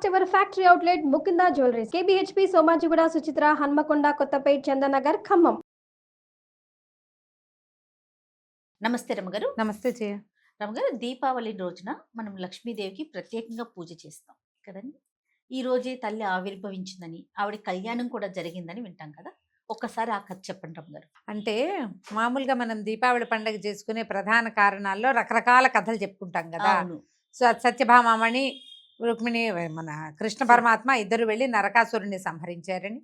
First ever factory outlet Mukunda jewelleries. KBHP Somajiguda Suchitra Hanamkonda Kothapet Chandanagar Khammam. నమస్తే రమగారు. నమస్తే జయ. రమగారు దీపావళి రోజున మనం లక్ష్మీదేవికి ప్రత్యేకంగా పూజ చేస్తాం. కదండి? ఈ రోజే తల్లి ఆవిర్భవించిందని ఆవిడ కళ్యాణం కూడా జరిగిందని వింటాం కదా? ఒక్కసారి ఆ కథ చెప్పండి రమగారు. అంటే మామూలుగా మనం దీపావళి పండుగ చేసుకునే ప్రధాన కారణాల్లో రకరకాల కథలు చెప్పుకుంటాం కదా? సో సత్యభామని రుక్మిణి మన కృష్ణ పరమాత్మ ఇద్దరు వెళ్ళి నరకాసురుని సంహరించారని.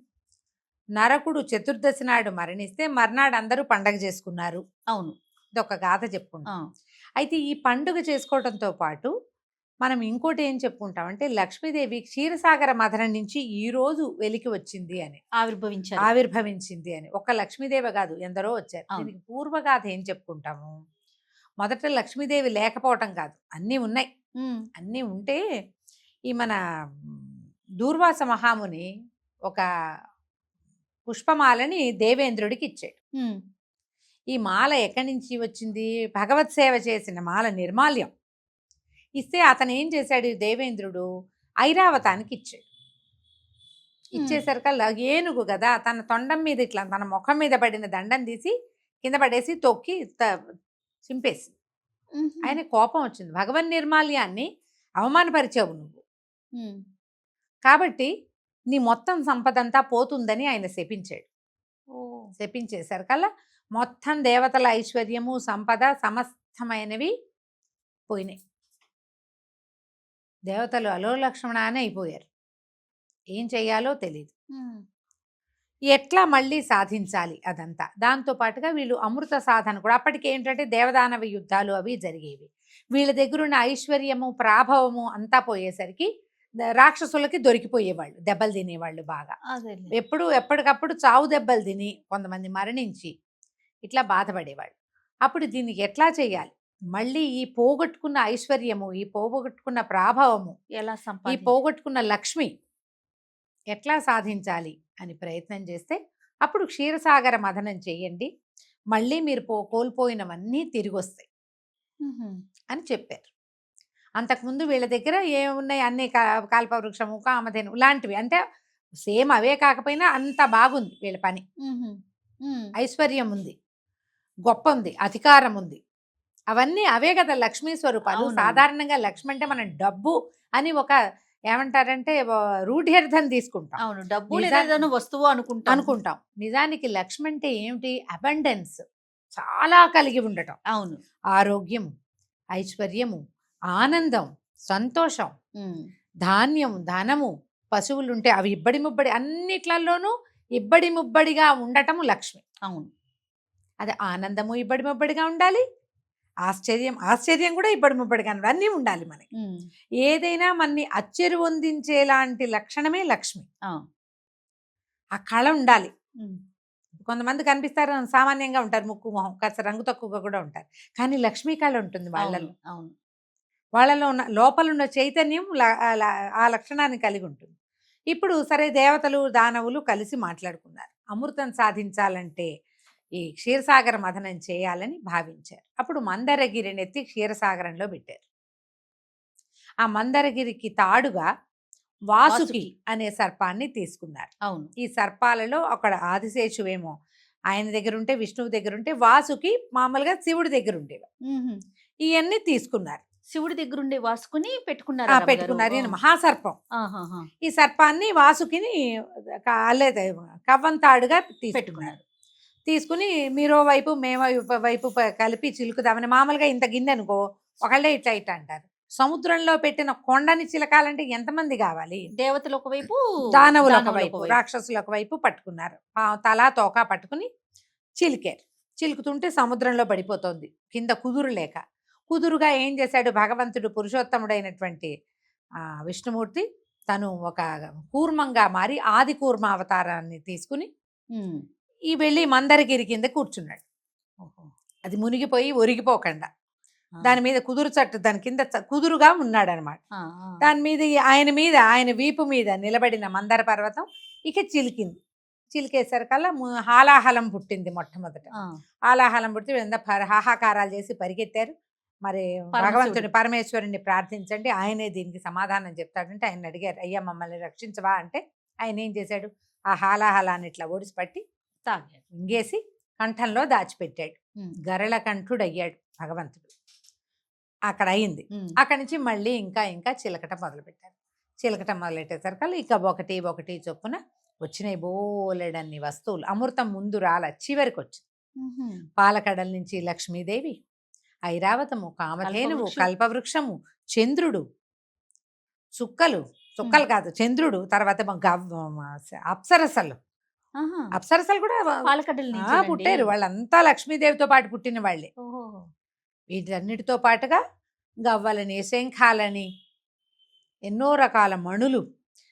నరకుడు చతుర్దశి నాడు మరణిస్తే మర్నాడు అందరూ పండగ చేసుకున్నారు. అవును. ఇదొక గాథ చెప్పుకుంటాం. అయితే ఈ పండుగ చేసుకోవడంతో పాటు మనం ఇంకోటి ఏం చెప్పుకుంటాం అంటే లక్ష్మీదేవి క్షీరసాగర మథనం నుంచి ఈ రోజు వెలికి వచ్చింది అని. ఆవిర్భవించారు. ఆవిర్భవించింది అని. ఒక లక్ష్మీదేవి కాదు ఎందరో వచ్చారు. దీనికి పూర్వగాథ ఏం చెప్పుకుంటాము? మొదట లక్ష్మీదేవి లేకపోవటం కాదు అన్నీ ఉన్నాయి. అన్నీ ఉంటే ఈ మన దూర్వాస మహాముని ఒక పుష్పమాలని దేవేంద్రుడికి ఇచ్చాడు. ఈ మాల ఎక్కడి నుంచి వచ్చింది? భగవత్ సేవ చేసిన మాల నిర్మాల్యం. ఇస్తే అతను ఏం చేశాడు? దేవేంద్రుడు ఐరావతానికి ఇచ్చాడు. ఇచ్చేసరికల్లా ఏనుగు కదా తన తొండం మీద ఇట్లా తన ముఖం మీద పడిన దండం తీసి కింద పడేసి తొక్కి చింపేసి ఆయన కోపం వచ్చింది. భగవన్ నిర్మాల్యాన్ని అవమానపరిచావు నువ్వు. కాబట్టి నీ మొత్తం సంపద అంతా పోతుందని ఆయన శపించాడు. శపించేసరికల్లా మొత్తం దేవతల ఐశ్వర్యము సంపద సమస్తమైనవి పోయినాయి. దేవతలు అలో లక్ష్మణ అని అయిపోయారు. ఏం చెయ్యాలో తెలియదు ఎట్లా మళ్ళీ సాధించాలి అదంతా? దాంతో పాటుగా వీళ్ళు అమృత సాధన కూడా అప్పటికి ఏంటంటే దేవదానవ యుద్ధాలు అవి జరిగేవి. వీళ్ళ దగ్గర ఉన్న ఐశ్వర్యము ప్రాభవము అంతా పోయేసరికి రాక్షసులకి దొరికిపోయేవాళ్ళు దెబ్బలు తినేవాళ్ళు బాగా. ఎప్పుడు ఎప్పటికప్పుడు చావు దెబ్బలు తిని కొంతమంది మరణించి ఇట్లా బాధపడేవాళ్ళు. అప్పుడు దీనికి ఎట్లా చేయాలి? మళ్ళీ ఈ పోగొట్టుకున్న ఐశ్వర్యము ఈ పోగొట్టుకున్న ప్రాభవము ఎలా ఈ పోగొట్టుకున్న లక్ష్మి ఎట్లా సాధించాలి అని ప్రయత్నం చేస్తే అప్పుడు క్షీరసాగర మథనం చేయండి. మళ్ళీ మీరు పో కోల్పోయినవన్నీ తిరిగి వస్తాయి అని చెప్పారు. అంతకుముందు వీళ్ళ దగ్గర ఏమున్నాయి? అన్ని కాల్పవృక్షము కామధేను ఇలాంటివి అంటే సేమ్ అవే కాకపోయినా అంత బాగుంది వీళ్ళ పని. ఐశ్వర్యం ఉంది గొప్ప ఉంది అధికారం ఉంది అవన్నీ అవే కదా లక్ష్మీ స్వరూపాలు. సాధారణంగా లక్ష్మి అంటే మనం డబ్బు అని ఒక ఏమంటారంటే రూఢ్యర్థం తీసుకుంటాం. అవును. డబ్బు ఏదైనా వస్తువు అనుకుంటాం. అనుకుంటాం. నిజానికి లక్ష్మి అంటే ఏమిటి? అబండెన్స్. చాలా కలిగి ఉండటం. అవును. ఆరోగ్యం ఐశ్వర్యము ఆనందం సంతోషం ధాన్యం ధనము పశువులు ఉంటే అవి ఇబ్బడి ముబ్బడి అన్నిట్లలోనూ ఇబ్బడి ముబ్బడిగా ఉండటము లక్ష్మి. అవును. అది ఆనందము ఇబ్బడి ముబ్బడిగా ఉండాలి ఆశ్చర్యం ఆశ్చర్యం కూడా ఇబ్బడి ముబ్బడిగా అన్నీ ఉండాలి మనకి. ఏదైనా మనని అచ్చెరు పొందించేలాంటి లక్షణమే లక్ష్మి. ఆ, కళ ఉండాలి. కొంతమంది కనిపిస్తారు సామాన్యంగా ఉంటారు ముక్కు మొహం కాస్త రంగు తక్కువగా కూడా ఉంటారు. కానీ లక్ష్మీ కళ ఉంటుంది వాళ్ళలో అవును. వాళ్ళలో ఉన్న లోపల ఉన్న చైతన్యం ఆ లక్షణాన్ని కలిగి ఉంటుంది. ఇప్పుడు సరే దేవతలు దానవులు కలిసి మాట్లాడుకున్నారు. అమృతం సాధించాలంటే ఈ క్షీరసాగర మథనం చేయాలని భావించారు. అప్పుడు మందరగిరిని ఎత్తి క్షీరసాగరంలో పెట్టారు. ఆ మందరగిరికి తాడుగా వాసుకి. అనే సర్పాన్ని తీసుకున్నారు. అవును. ఈ సర్పాలలో అక్కడ ఆదిశేషువేమో ఆయన దగ్గర ఉంటే విష్ణువు దగ్గర ఉంటే వాసుకి మామూలుగా శివుడి దగ్గర ఉండేవి. ఇవన్నీ తీసుకున్నారు. శివుడి దగ్గర ఉండే వాసుకుని పెట్టుకున్నారు. పెట్టుకున్నారు. ఈయన ఆ. మహాసర్పం. ఈ సర్పాన్ని వాసుకిని అల్లే కవ్వంతాడుగా తీసుకున్నారు. పెట్టుకున్నారు. తీసుకుని మీరో వైపు మేమో వైపు కలిపి చిలుకుదామని మామూలుగా ఇంత గిన్నె అనుకో ఒకళ్ళే ఇట్లా ఇట్లా అంటారు. సముద్రంలో పెట్టిన కొండని చిలకాలంటే ఎంతమంది కావాలి? దేవతలు ఒకవైపు దానవులు దానవులు ఒకవైపు. రాక్షసులు ఒకవైపు పట్టుకున్నారు. తలా తోక పట్టుకుని చిలికారు. చిలుకుతుంటే సముద్రంలో పడిపోతోంది. కింద కుదురు లేక. కుదురుగా ఏం చేశాడు భగవంతుడు పురుషోత్తముడైనటువంటి ఆ, విష్ణుమూర్తి తను ఒక కూర్మంగా మారి ఆది కూర్మ అవతారాన్ని తీసుకుని. ఈ వెళ్ళి మందరగిరి కింద కూర్చున్నాడు. అది మునిగిపోయి ఒరిగిపోకుండా. దాని మీద కుదురు చట్టు దాని కింద కుదురుగా ఉన్నాడు అనమాట. దాని మీద ఆయన మీద ఆయన వీపు మీద నిలబడిన మందర పర్వతం ఇక చిలికింది చిలికేసరికల్లా హాలాహలం పుట్టింది మొట్టమొదట. హాలాహలం పుట్టి హాహాకారాలు చేసి పరిగెత్తారు మరి. భగవంతుని పరమేశ్వరుని ప్రార్థించండి. ఆయనే దీనికి సమాధానం చెప్తాడంటే ఆయన అడిగారు. అయ్యా మమ్మల్ని రక్షించవా? అంటే ఆయన ఏం చేశాడు? ఆ హాలాహలాన్ని ఇట్లా ఒడిసి పట్టి ఇంగేసి కంఠంలో దాచిపెట్టాడు. గరళ కంఠుడు అయ్యాడు భగవంతుడు. అక్కడ అయింది. అక్కడి నుంచి మళ్ళీ ఇంకా ఇంకా చిలకట మొదలుపెట్టారు. చిలకట మొదలెట్టేసరికి ఇక ఒకటి ఒకటి చొప్పున వచ్చినాయి బోలెడన్ని వస్తువులు. అమృతం ముందు రాల చివరికి వచ్చింది. పాలకడల నుంచి లక్ష్మీదేవి ఐరావతము కామధేనువు కల్పవృక్షం. కల్పవృక్షము చంద్రుడు చుక్కలు చుక్కలు కాదు చంద్రుడు తర్వాత అప్సరసలు. అప్సరసలు కూడా? పుట్టారు వాళ్ళంతా లక్ష్మీదేవితో పాటు పుట్టిన వాళ్ళే. వీటన్నిటితో పాటుగా గవ్వలని శంఖాలని ఎన్నో రకాల మణులు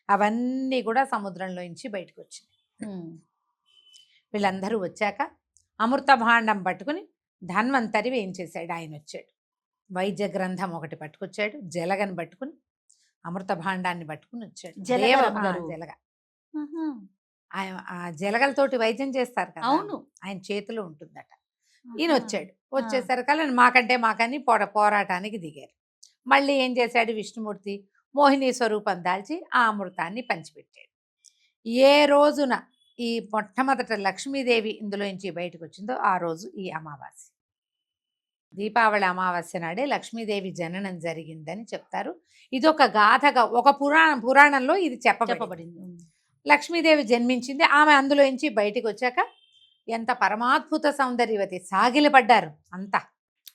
అవన్నీ కూడా సముద్రంలో నుంచి బయటకు వచ్చినాయి వీళ్ళందరూ వచ్చాక అమృత భాండం పట్టుకుని ధన్వంతరి వేయించేశాడు ఆయన వచ్చాడు వైద్య గ్రంథం ఒకటి పట్టుకొచ్చాడు. జలగని పట్టుకుని అమృత భాండాన్ని పట్టుకుని వచ్చాడు. జలగ. ఆయన ఆ జలగలతోటి వైద్యం చేస్తారు కదా! అవును. ఆయన చేతిలో ఉంటుందట. ఈయన. వచ్చాడు వచ్చేసరికల్లా మాకంటే మాకని పోర పోరాటానికి దిగారు. మళ్ళీ ఏం చేశాడు విష్ణుమూర్తి? మోహిని స్వరూపం దాల్చి ఆ అమృతాన్ని పంచిపెట్టాడు. ఏ రోజున ఈ మొట్టమొదట లక్ష్మీదేవి ఇందులో నుంచి బయటకు వచ్చిందో ఆ రోజు ఈ అమావాస్య. దీపావళి అమావాస్య నాడే లక్ష్మీదేవి జననం జరిగిందని చెప్తారు. ఇది ఒక గాథగా ఒక పురాణం పురాణంలో ఇది చెప్పబడింది. లక్ష్మీదేవి జన్మించింది. ఆమె అందులో నుంచి బయటికి వచ్చాక ఎంత పరమాద్భుత సౌందర్యవతి సాగిలపడ్డారు అంతా.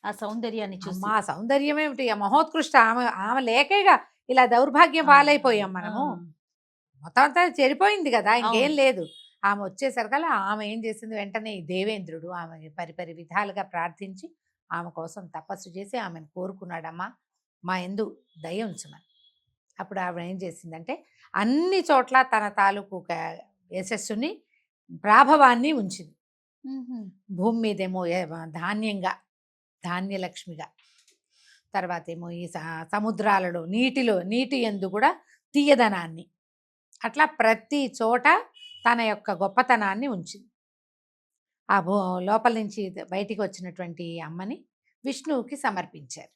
ఆ సౌందర్యాన్ని చూసి. అమ్మా సౌందర్యం ఏమిటి ఆ మహోత్కృష్ట ఆమె ఆమె లేకేగా ఇలా దౌర్భాగ్యం పాలైపోయాం మనము. మొత్తం అంతా చెడిపోయింది కదా ఇంకేం. లేదు. ఆమె వచ్చేసరికల్లా ఆమె ఏం చేసింది? వెంటనే దేవేంద్రుడు ఆమె పరిపరి విధాలుగా ప్రార్థించి ఆమె కోసం తపస్సు చేసి ఆమెను కోరుకున్నాడమ్మా. మా ఎందు దయ ఉంచమని. అప్పుడు ఆవిడ ఏం చేసిందంటే అన్ని చోట్ల తన తాలూకు యశస్సుని ప్రాభవాన్ని ఉంచింది. భూమి మీదేమో ధాన్యంగా ధాన్యలక్ష్మిగా. తర్వాత ఏమో ఈ సముద్రాలలో నీటిలో నీటి ఎందు కూడా తీయదనాన్ని. అట్లా ప్రతి చోట తన యొక్క గొప్పతనాన్ని ఉంచింది. ఆ భూ లోపల నుంచి బయటికి వచ్చినటువంటి అమ్మని విష్ణువుకి సమర్పించారు.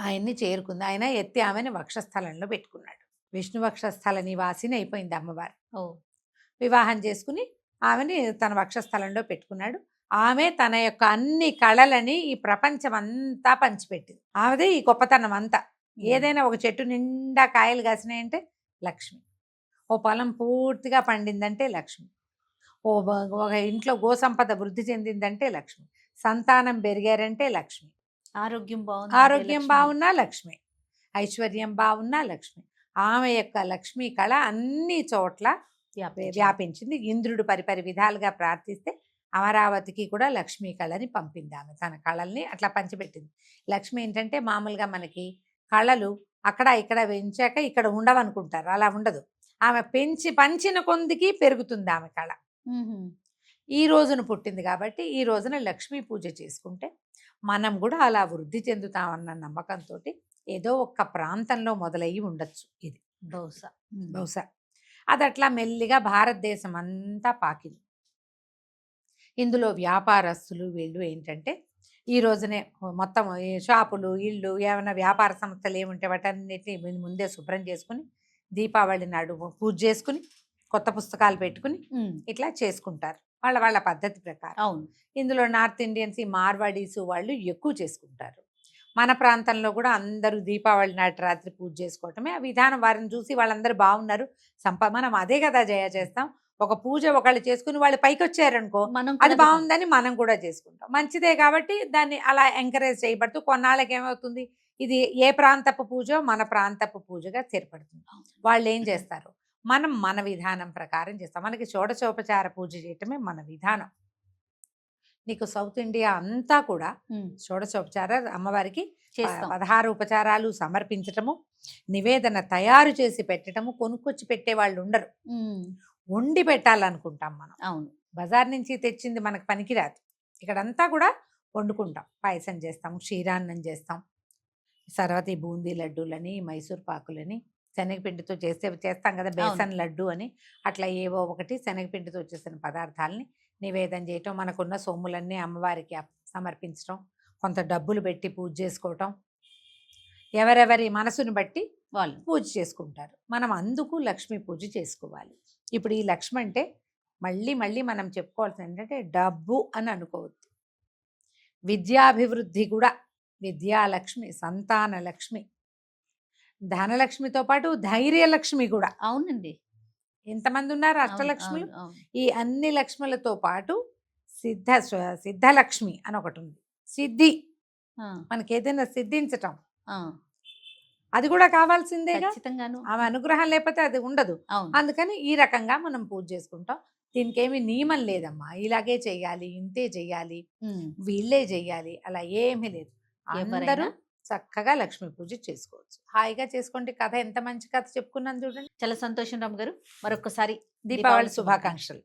ఆయన్ని చేరుకుంది. ఆయన ఎత్తి ఆమెను వక్షస్థలంలో పెట్టుకున్నాడు. విష్ణు వక్షస్థల నివాసిని అయిపోయింది అమ్మవారు. ఓ. వివాహం చేసుకుని ఆమెని తన వక్షస్థలంలో పెట్టుకున్నాడు. ఆమె తన యొక్క అన్ని కళలని ఈ ప్రపంచం అంతా పంచిపెట్టింది. ఆమెదే ఈ గొప్పతనం అంతా. ఏదైనా ఒక చెట్టు నిండా కాయలు కాసినాయంటే లక్ష్మి. ఓ పొలం పూర్తిగా పండిందంటే లక్ష్మి. ఒక ఇంట్లో గోసంపద వృద్ధి చెందిందంటే లక్ష్మి. సంతానం పెరిగారంటే లక్ష్మి. ఆరోగ్యం బాగుంది ఆరోగ్యం బాగున్నా లక్ష్మి. ఐశ్వర్యం బాగున్నా లక్ష్మి. ఆమె యొక్క లక్ష్మీ కళ అన్ని చోట్ల వ్యాపించింది. ఇంద్రుడు పరిపరి విధాలుగా ప్రార్థిస్తే అమరావతికి కూడా లక్ష్మీ కళని పంపింది ఆమె. తన కళల్ని అట్లా పంచిపెట్టింది. లక్ష్మి ఏంటంటే మామూలుగా మనకి కళలు అక్కడ ఇక్కడ పెంచాక ఇక్కడ ఉండవనుకుంటారు. అలా ఉండదు. ఆమె పెంచి పంచిన కొందికి పెరుగుతుంది ఆమె కళ. ఈ రోజున పుట్టింది కాబట్టి ఈ రోజున లక్ష్మీ పూజ చేసుకుంటే మనం కూడా అలా వృద్ధి చెందుతామన్న నమ్మకంతో ఏదో ఒక్క ప్రాంతంలో మొదలయ్యి ఉండొచ్చు ఇది. బహుశా. బహుశా. అది అట్లా మెల్లిగా భారతదేశం అంతా పాకింది. ఇందులో వ్యాపారస్తులు వీళ్ళు ఏంటంటే ఈ రోజునే మొత్తం షాపులు ఇళ్ళు ఏమైనా వ్యాపార సంస్థలు ఏముంటే వాటన్నిటిని ముందే శుభ్రం చేసుకుని దీపావళి నాడు పూజ చేసుకుని కొత్త పుస్తకాలు పెట్టుకుని. ఇట్లా చేసుకుంటారు. వాళ్ళ వాళ్ళ పద్ధతి ప్రకారం. అవును. ఇందులో నార్త్ ఇండియన్స్ ఈ మార్వాడీస్ వాళ్ళు ఎక్కువ చేసుకుంటారు. మన ప్రాంతంలో కూడా అందరూ దీపావళి నాటి రాత్రి పూజ చేసుకోవటమే. ఆ విధానం వారిని చూసి వాళ్ళందరూ బాగున్నారు సంప మనం అదే కదా జయ చేస్తాం. ఒక పూజ ఒకళ్ళు చేసుకుని వాళ్ళు పైకి వచ్చారనుకో మనం అది బాగుందని మనం కూడా చేసుకుంటాం. మంచిదే కాబట్టి దాన్ని అలా ఎంకరేజ్ చేయబడుతూ కొన్నాళ్ళకి ఏమవుతుంది ఇది ఏ ప్రాంతపు పూజో మన ప్రాంతపు పూజగా స్థిరపడుతుంది. వాళ్ళు ఏం చేస్తారు? మనం మన విధానం ప్రకారం చేస్తాం. మనకి షోడశోపచార పూజ చేయటమే మన విధానం. నీకు సౌత్ ఇండియా అంతా కూడా ఉమ్. షోడశోపచార అమ్మవారికి పదహారు ఉపచారాలు సమర్పించటము నివేదన తయారు చేసి పెట్టటము కొనుక్కొచ్చి పెట్టే వాళ్ళు ఉండరు. వండి పెట్టాలనుకుంటాం మనం. అవును. బజార్ నుంచి తెచ్చింది మనకు పనికిరాదు. ఇక్కడంతా కూడా వండుకుంటాం. పాయసం చేస్తాం క్షీరాన్నం చేస్తాం. తర్వాత ఈ బూందీ లడ్డూలని మైసూర్ పాకులని శనగపిండితో చేస్తే చేస్తాం కదా బేసన్ లడ్డు అని. అట్లా ఏవో ఒకటి శనగపిండితో చేసిన పదార్థాలని నివేదన చేయటం మనకున్న సొమ్ములన్నీ అమ్మవారికి సమర్పించడం కొంత డబ్బులు పెట్టి పూజ చేసుకోవటం. ఎవరెవరి మనసుని బట్టి వాళ్ళు. పూజ చేసుకుంటారు. మనం అందుకు లక్ష్మీ పూజ చేసుకోవాలి. ఇప్పుడు ఈ లక్ష్మి అంటే మళ్ళీ మళ్ళీ మనం చెప్పుకోవాల్సింది ఏంటంటే డబ్బు అని అనుకోవద్దు. విద్యాభివృద్ధి కూడా విద్యాలక్ష్మి సంతాన లక్ష్మి ధనలక్ష్మితో పాటు ధైర్యలక్ష్మి కూడా. అవునండి. ఎంతమంది ఉన్నారు అవును. ఈ అన్ని లక్ష్ములతో పాటు సిద్ధ సిద్ధలక్ష్మి అని ఒకటి ఉంది సిద్ధి. మనకి ఏదైనా సిద్ధించటం. అది కూడా ఖచ్చితంగాను. ఆమె అనుగ్రహం లేకపోతే అది ఉండదు. అందుకని ఈ రకంగా మనం పూజ చేసుకుంటాం. దీనికి ఏమి నియమం లేదమ్మా. ఇలాగే చెయ్యాలి ఇంతే చెయ్యాలి. వీళ్ళే చెయ్యాలి అలా ఏమీ లేదు. అందరూ చక్కగా లక్ష్మీ పూజ చేసుకోవచ్చు. హాయిగా చేసుకోండి. కథ ఎంత మంచి కథ చెప్పుకున్నాను చూడండి. చాలా సంతోషం రామ్ గారు. మరొకసారి దీపావళి శుభాకాంక్షలు.